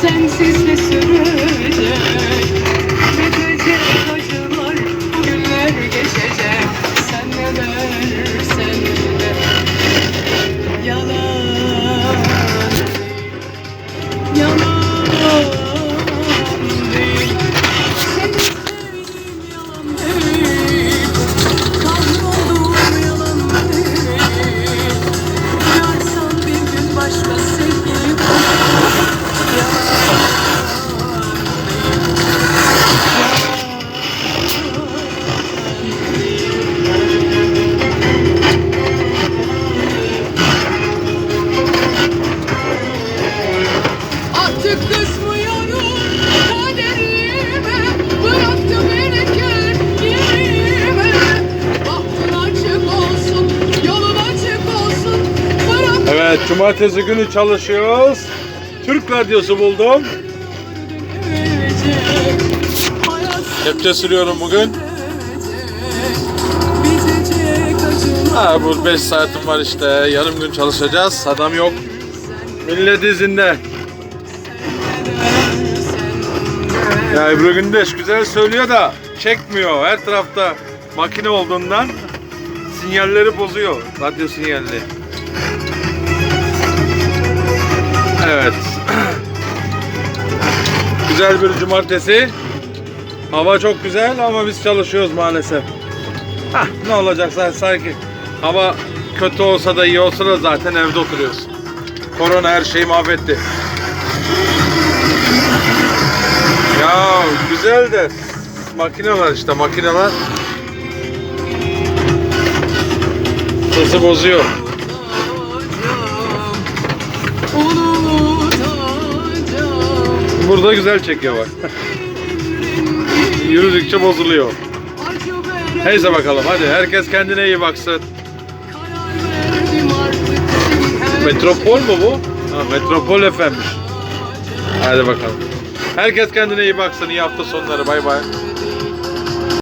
sensiz de sürecek Bitecek acılar günler geçecek. Sen ne dersen de. Yalan. Yalan Evet, cumartesi günü çalışıyoruz. Türk Radyosu buldum. Kepçe sürüyorum bugün. Ha, bu 5 saatim var işte. Yarım gün çalışacağız. Adam yok. Millet izinde. Ya Ebru Gündeş güzel söylüyor da çekmiyor. Her tarafta makine olduğundan sinyalleri bozuyor. Radyo sinyalleri. Evet. güzel bir cumartesi. Hava çok güzel ama biz çalışıyoruz maalesef. Hah, ne olacak zaten sanki hava kötü olsa da iyi olsa da zaten evde oturuyoruz. Korona her şeyi mahvetti. Güzel de makineler işte makineler sesi bozuyor. Burada güzel çekiyor bak. Yürüdükçe bozuluyor. Neyse bakalım hadi herkes kendine iyi baksın. Metropol mu bu? Ha, Metropol FM'miş. Hadi bakalım. Herkes kendine iyi baksın. İyi hafta sonları. Bay bay.